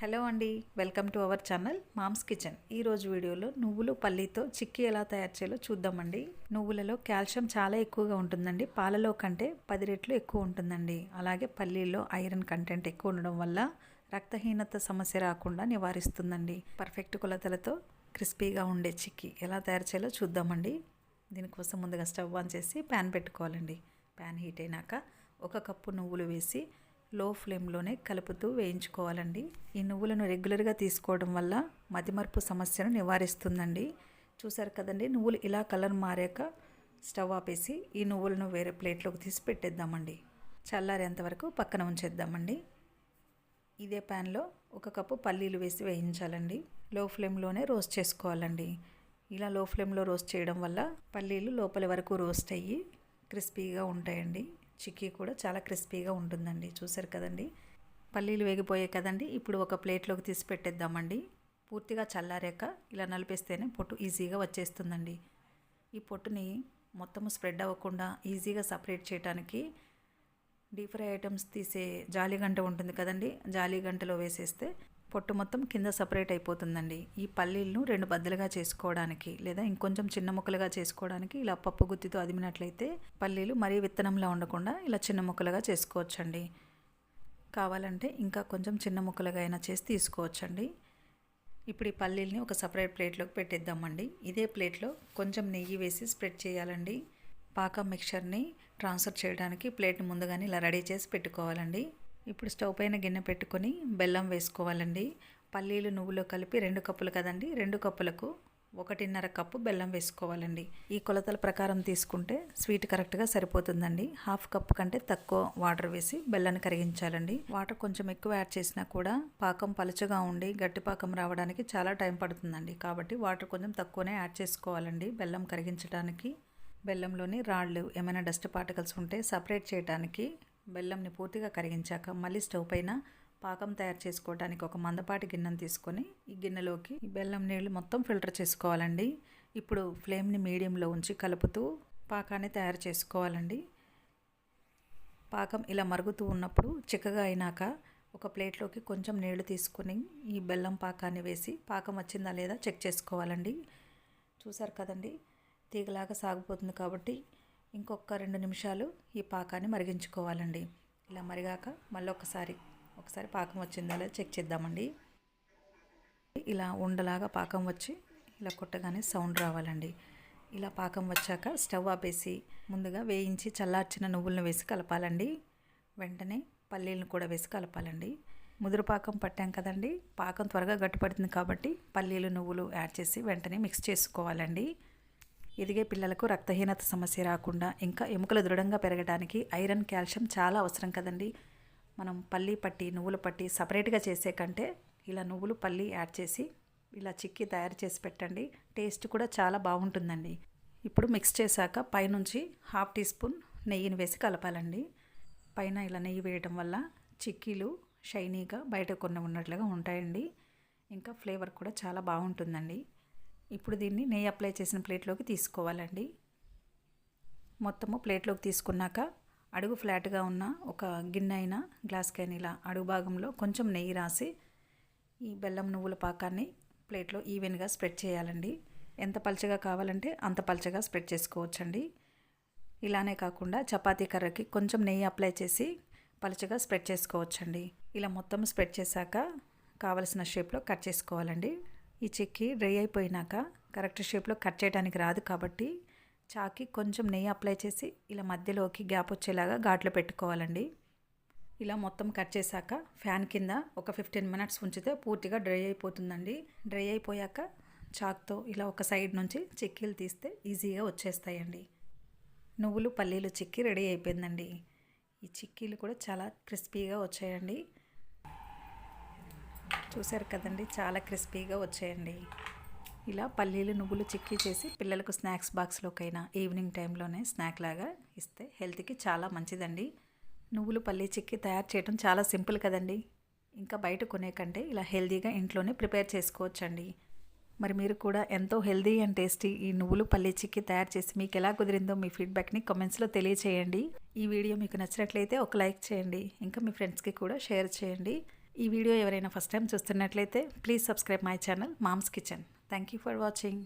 Hello అండి welcome to our channel Mom's Kitchen. ఈరోజు వీడియోలో నువ్వులు పల్లీతో చిక్కీ ఎలా తయారు చేయాలో చూద్దామండి. నువ్వులలో కాల్షియం చాలా ఎక్కువగా ఉంటుందండి. పాలలో కంటే పది రెట్లు ఎక్కువ ఉంటుందండి. అలాగే పల్లీల్లో ఐరన్ కంటెంట్ ఎక్కువ ఉండడం వల్ల రక్తహీనత సమస్య రాకుండా నివారిస్తుందండి. పర్ఫెక్ట్ కొలతలతో క్రిస్పీగా ఉండే చిక్కీ ఎలా తయారు చేయాలో చూద్దామండి. దీనికోసం ముందుగా స్టవ్ ఆన్ చేసి ప్యాన్ పెట్టుకోవాలండి. ప్యాన్ హీట్ అయినాక ఒక కప్పు నువ్వులు వేసి లో ఫ్లేమ్లోనే కలుపుతూ వేయించుకోవాలండి. ఈ నువ్వులను రెగ్యులర్గా తీసుకోవడం వల్ల మతిమరుపు సమస్యను నివారిస్తుందండి. చూసారు కదండి నువ్వులు ఇలా కలర్ మారాక స్టవ్ ఆపేసి ఈ నువ్వులను వేరే ప్లేట్లోకి తీసి పెట్టేద్దామండి. చల్లారేంతవరకు పక్కన ఉంచేద్దామండి. ఇదే ప్యాన్లో ఒక కప్పు పల్లీలు వేసి వేయించాలండి. లో ఫ్లేమ్లోనే రోస్ట్ చేసుకోవాలండి. ఇలా లో ఫ్లేమ్లో రోస్ట్ చేయడం వల్ల పల్లీలు లోపలి వరకు రోస్ట్ అయ్యి క్రిస్పీగా ఉంటాయండి. చిక్కీ కూడా చాలా క్రిస్పీగా ఉంటుందండి. చూసారు కదండి? పల్లీలు వేగిపోయాయి కదండి. ఇప్పుడు ఒక ప్లేట్లోకి తీసి పెట్టేద్దామండి. పూర్తిగా చల్లారాక ఇలా నలిపేస్తేనే పొట్టు ఈజీగా వచ్చేస్తుందండి. ఈ పొట్టుని మొత్తం స్ప్రెడ్ అవ్వకుండా ఈజీగా సపరేట్ చేయడానికి డీప్ ఫ్రై ఐటమ్స్ తీసే జాలి గంట ఉంటుంది కదండి. జాలి గంటలో వేసేస్తే పొట్టు మొత్తం కింద సపరేట్ అయిపోతుందండి. ఈ పల్లీలను రెండు బద్దలుగా చేసుకోవడానికి లేదా ఇంకొంచెం చిన్న ముక్కలుగా చేసుకోవడానికి ఇలా పప్పు గుత్తితో అదిమినట్లయితే పల్లీలు మరీ విత్తనంలా ఉండకుండా ఇలా చిన్న ముక్కలుగా చేసుకోవచ్చండి. కావాలంటే ఇంకా కొంచెం చిన్న ముక్కలుగా అయినా చేసి తీసుకోవచ్చండి. ఇప్పుడు ఈ పల్లీల్ని ఒక సపరేట్ ప్లేట్లోకి పెట్టేద్దామండి. ఇదే ప్లేట్లో కొంచెం నెయ్యి వేసి స్ప్రెడ్ చేయాలండి. పాకం మిక్చర్ని ట్రాన్స్ఫర్ చేయడానికి ప్లేట్ని ముందుగానే ఇలా రెడీ చేసి పెట్టుకోవాలండి. ఇప్పుడు స్టవ్ పైన గిన్నె పెట్టుకొని బెల్లం వేసుకోవాలండి. పల్లీలు నువ్వులు కలిపి రెండు కప్పులు కదండి రెండు కప్పులకు ఒకటిన్నర కప్పు బెల్లం వేసుకోవాలండి. ఈ కొలతల ప్రకారం తీసుకుంటే స్వీట్ కరెక్ట్గా సరిపోతుందండి. హాఫ్ కప్ కంటే తక్కువ వాటర్ వేసి బెల్లాన్ని కరిగించాలండి. వాటర్ కొంచెం ఎక్కువ యాడ్ చేసినా కూడా పాకం పలుచగా ఉండి గట్టి పాకం రావడానికి చాలా టైం పడుతుందండి. కాబట్టి వాటర్ కొంచెం తక్కువనే యాడ్ చేసుకోవాలండి. బెల్లం కరిగించడానికి బెల్లంలోని రాళ్ళు ఏమైనా డస్ట్ పార్టికల్స్ ఉంటే సపరేట్ చేయడానికి బెల్లంని పూర్తిగా కరిగించాక మళ్ళీ స్టవ్ పైన పాకం తయారు చేసుకోవడానికి ఒక మందపాటి గిన్నెను తీసుకొని ఈ గిన్నెలోకి ఈ బెల్లం నీళ్ళు మొత్తం ఫిల్టర్ చేసుకోవాలండి. ఇప్పుడు ఫ్లేమ్ని మీడియంలో ఉంచి కలుపుతూ పాకాన్ని తయారు చేసుకోవాలండి. పాకం ఇలా మరుగుతూ ఉన్నప్పుడు చిక్కగా అయినాక ఒక ప్లేట్లోకి కొంచెం నీళ్ళు తీసుకొని ఈ బెల్లం పాకాన్ని వేసి పాకం వచ్చిందా లేదా చెక్ చేసుకోవాలండి. చూసారు కదండి? తీగలాగా సాగిపోతుంది కాబట్టి ఇంకొక రెండు నిమిషాలు ఈ పాకాన్ని మరిగించుకోవాలండి. ఇలా మరిగాక మళ్ళీ ఒకసారి ఒకసారి పాకం వచ్చిందా లేదా చెక్ చేద్దామండి. ఇలా ఉండలాగా పాకం వచ్చి ఇలా కొట్టగానే సౌండ్ రావాలండి. ఇలా పాకం వచ్చాక స్టవ్ ఆపేసి ముందుగా వేయించి చల్లార్చిన నువ్వులను వేసి కలపాలండి. వెంటనే పల్లీలను కూడా వేసి కలపాలండి. ముదురు పాకం పట్టాం కదండి పాకం త్వరగా గట్టిపడుతుంది కాబట్టి పల్లీలు నువ్వులు యాడ్ చేసి వెంటనే మిక్స్ చేసుకోవాలండి. ఎదిగే పిల్లలకు రక్తహీనత సమస్య రాకుండా ఇంకా ఎముకలు దృఢంగా పెరగడానికి ఐరన్ కాల్షియం చాలా అవసరం కదండి. మనం పల్లి పట్టి నువ్వుల పట్టి సపరేట్గా చేసే కంటే ఇలా నువ్వులు పల్లి యాడ్ చేసి ఇలా చిక్కీ తయారు చేసి పెట్టండి. టేస్ట్ కూడా చాలా బాగుంటుందండి. ఇప్పుడు మిక్స్ చేశాక పైనుంచి హాఫ్ టీ స్పూన్ నెయ్యిని వేసి కలపాలండి. పైన ఇలా నెయ్యి వేయడం వల్ల చిక్కీలు షైనీగా బయట కొన్ని ఉన్నట్లుగా ఉంటాయండి. ఇంకా ఫ్లేవర్ కూడా చాలా బాగుంటుందండి. ఇప్పుడు దీన్ని నెయ్యి అప్లై చేసిన ప్లేట్లోకి తీసుకోవాలండి. మొత్తము ప్లేట్లోకి తీసుకున్నాక అడుగు ఫ్లాట్గా ఉన్న ఒక గిన్నె అయినా గ్లాస్కైనా ఇలా అడుగు భాగంలో కొంచెం నెయ్యి రాసి ఈ బెల్లం నువ్వుల పాకాన్ని ప్లేట్లో ఈవెన్గా స్ప్రెడ్ చేయాలండి. ఎంత పలచగా కావాలంటే అంత పలచగా స్ప్రెడ్ చేసుకోవచ్చండి. ఇలానే కాకుండా చపాతీ కర్రకి కొంచెం నెయ్యి అప్లై చేసి పలచగా స్ప్రెడ్ చేసుకోవచ్చండి. ఇలా మొత్తం స్ప్రెడ్ చేశాక కావలసిన షేప్లో కట్ చేసుకోవాలండి. ఈ చెక్కి డ్రై అయిపోయినాక కరెక్ట్ షేప్లో కట్ చేయడానికి రాదు కాబట్టి చాకి కొంచెం నెయ్యి అప్లై చేసి ఇలా మధ్యలోకి గ్యాప్ వచ్చేలాగా ఘాట్లో పెట్టుకోవాలండి. ఇలా మొత్తం కట్ చేశాక ఫ్యాన్ కింద ఒక ఫిఫ్టీన్ మినిట్స్ ఉంచితే పూర్తిగా డ్రై అయిపోతుందండి. డ్రై అయిపోయాక చాక్తో ఇలా ఒక సైడ్ నుంచి చిక్కీలు తీస్తే ఈజీగా వచ్చేస్తాయండి. నువ్వులు పల్లీలు చిక్కీ రెడీ అయిపోయిందండి. ఈ చిక్కీలు కూడా చాలా క్రిస్పీగా వచ్చాయండి. చూసారు కదండి చాలా క్రిస్పీగా వచ్చాయండి. ఇలా పల్లీలు నువ్వులు చిక్కీ చేసి పిల్లలకు స్నాక్స్ బాక్స్లోకైనా ఈవినింగ్ టైంలోనే స్నాక్ లాగా ఇస్తే హెల్త్కి చాలా మంచిదండి. నువ్వులు పల్లీ చిక్కీ తయారు చేయడం చాలా సింపుల్ కదండి. ఇంకా బయట కొనే కంటే ఇలా హెల్తీగా ఇంట్లోనే ప్రిపేర్ చేసుకోవచ్చండి. మరి మీరు కూడా ఎంతో హెల్దీ అండ్ టేస్టీ ఈ నువ్వులు పల్లీ చిక్కీ తయారు చేసి మీకు ఎలా కుదిరిందో మీ ఫీడ్బ్యాక్ని కమెంట్స్లో తెలియచేయండి. ఈ వీడియో మీకు నచ్చినట్లయితే ఒక లైక్ చేయండి. ఇంకా మీ ఫ్రెండ్స్కి కూడా షేర్ చేయండి. ఈ వీడియో ఎవరైనా ఫస్ట్ టైం చూస్తున్నట్లయితే please subscribe my channel Mom's Kitchen. Thank you for watching